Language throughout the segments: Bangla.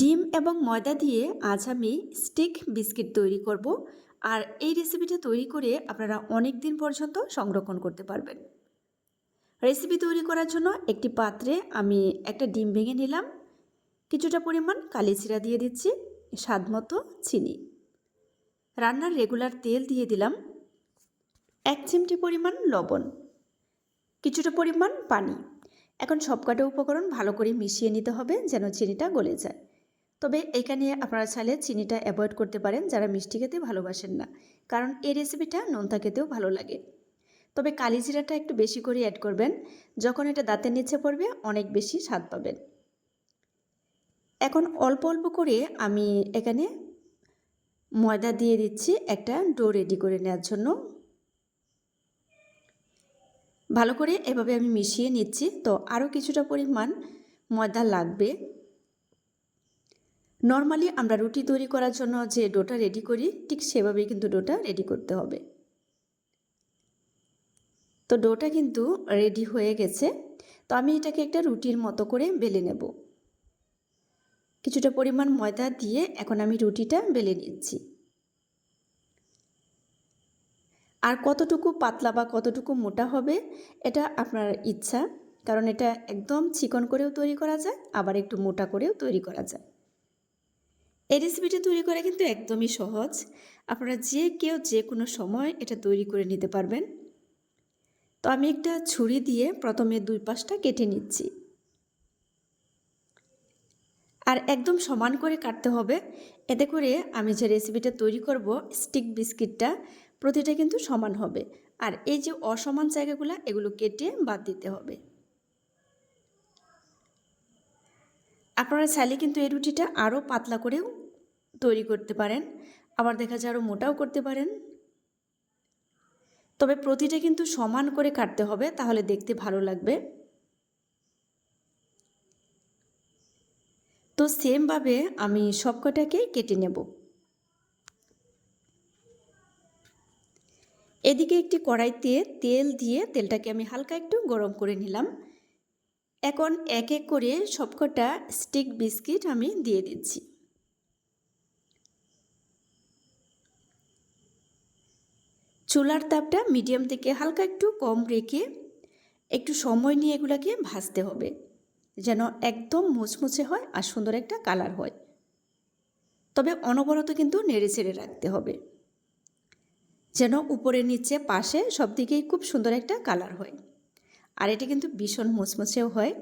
ডিম এবং ময়দা দিয়ে আজ আমি স্টিক বিস্কিট তৈরি করব। আর এই রেসিপিটা তৈরি করে আপনারা অনেক দিন পর্যন্ত সংরক্ষণ করতে পারবেন। রেসিপি তৈরি করার জন্য একটি পাত্রে আমি একটা ডিম ভেঙে নিলাম। কিছুটা পরিমাণ কালি জিরা দিয়ে দিচ্ছি, স্বাদ মতো চিনি। রান্নার রেগুলার তেল দিয়ে দিলাম এক চিমটি পরিমাণ লবণ, কিছুটা পরিমাণ পানি। এখন সবকটা উপকরণ ভালো করে মিশিয়ে নিতে হবে যেন চিনিটা গলে যায়। তবে এখানে আপনারা চাইলে চিনিটা অ্যাভয়েড করতে পারেন যারা মিষ্টি খেতে ভালোবাসেন না, কারণ এই রেসিপিটা নোনতা খেতেও ভালো লাগে। তবে কালি কালিজিরাটা একটু বেশি করে অ্যাড করবেন, যখন এটা দাঁতের নিচে পড়বে অনেক বেশি স্বাদ পাবেন। এখন অল্প অল্প করে আমি এখানে ময়দা দিয়ে দিচ্ছি একটা ডো রেডি করে নেওয়ার জন্য। ভালো করে এভাবে আমি মিশিয়ে নিচ্ছি, তো আরও কিছুটা পরিমাণ ময়দা লাগবে। নর্মালি আমরা রুটি তৈরি করার জন্য যে ডোটা রেডি করি, ঠিক সেভাবেই কিন্তু ডোটা রেডি করতে হবে। তো ডোটা কিন্তু রেডি হয়ে গেছে। তো আমি এটাকে একটা রুটির মতো করে বেলে নেব। কিছুটা পরিমাণ ময়দা দিয়ে এখন আমি রুটিটা বেলে নিচ্ছি। আর কতটুকু পাতলা বা কতটুকু মোটা হবে, এটা আপনার ইচ্ছা। কারণ এটা একদম চিকন করেও তৈরি করা যায়, আবার একটু মোটা করেও তৈরি করা যায়। এই রেসিপিটা তৈরি করা কিন্তু একদমই সহজ। আপনারা যে কেউ যে কোনো সময় এটা তৈরি করে নিতে পারবেন। তো আমি একটা ছুরি দিয়ে প্রথমে দুই পাশটা কেটে নিচ্ছি। আর একদম সমান করে কাটতে হবে। এতে করে আমি যে রেসিপিটা তৈরি করব স্টিক বিস্কিটটা প্রতিটা কিন্তু সমান হবে। আর এই যে অসমান জায়গাগুলো, এগুলো কেটে বাদ দিতে হবে। আপনারা চাইলে কিন্তু এই রুটিটা আরও পাতলা করেও তৈরি করতে পারেন। আবার দেখা যায় আরও মোটাও করতে পারেন। তবে প্রতিটা কিন্তু সমান করে কাটতে হবে, তাহলে দেখতে ভালো লাগবে। তো সেমভাবে আমি সবকটাকেই কেটে নেব। এদিকে একটি কড়াইতে তেল দিয়ে তেলটাকে আমি হালকা একটু গরম করে নিলাম। এখন এক এক করে সবকটা স্টিক বিস্কিট আমি দিয়ে দিচ্ছি। চুলার তাপটা মিডিয়াম থেকে হালকা একটু কম রেখে একটু সময় নিয়ে এগুলাকে ভাজতে হবে, যেন একদম মুচমুচে হয় আর সুন্দর একটা কালার হয়। তবে অনবরত কিন্তু নেড়ে চেড়ে রাখতে হবে, যেন উপরে নিচে পাশে সব দিকেই খুব সুন্দর একটা কালার হয়। আর এটা কিন্তু ভীষণ মুচমুচেও হয়।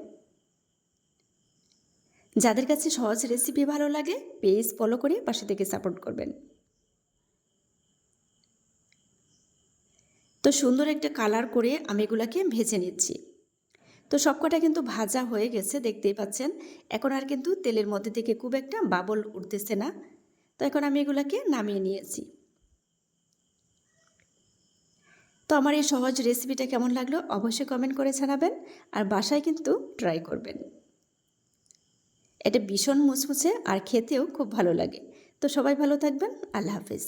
যাদের কাছে সহজ রেসিপি ভালো লাগে পেজ ফলো করে পাশে থেকে সাপোর্ট করবেন। তো সুন্দর একটা কালার করে আমি এগুলাকে ভেজে নিচ্ছি। তো সবকটা কিন্তু ভাজা হয়ে গেছে, দেখতেই পাচ্ছেন। এখন আর কিন্তু তেলের মধ্যে থেকে খুব একটা বাবল উঠতেছে না। তো এখন আমি এগুলাকে নামিয়ে নিয়েছি। তো আমার এই সহজ রেসিপিটা কেমন লাগল অবশ্যই কমেন্ট করে জানাবেন আর বাসায় কিন্তু ট্রাই করবেন। এটা ভীষণ মুচমুচে আর খেতেও খুব ভালো লাগে। তো সবাই ভালো থাকবেন, আল্লাহ হাফিজ।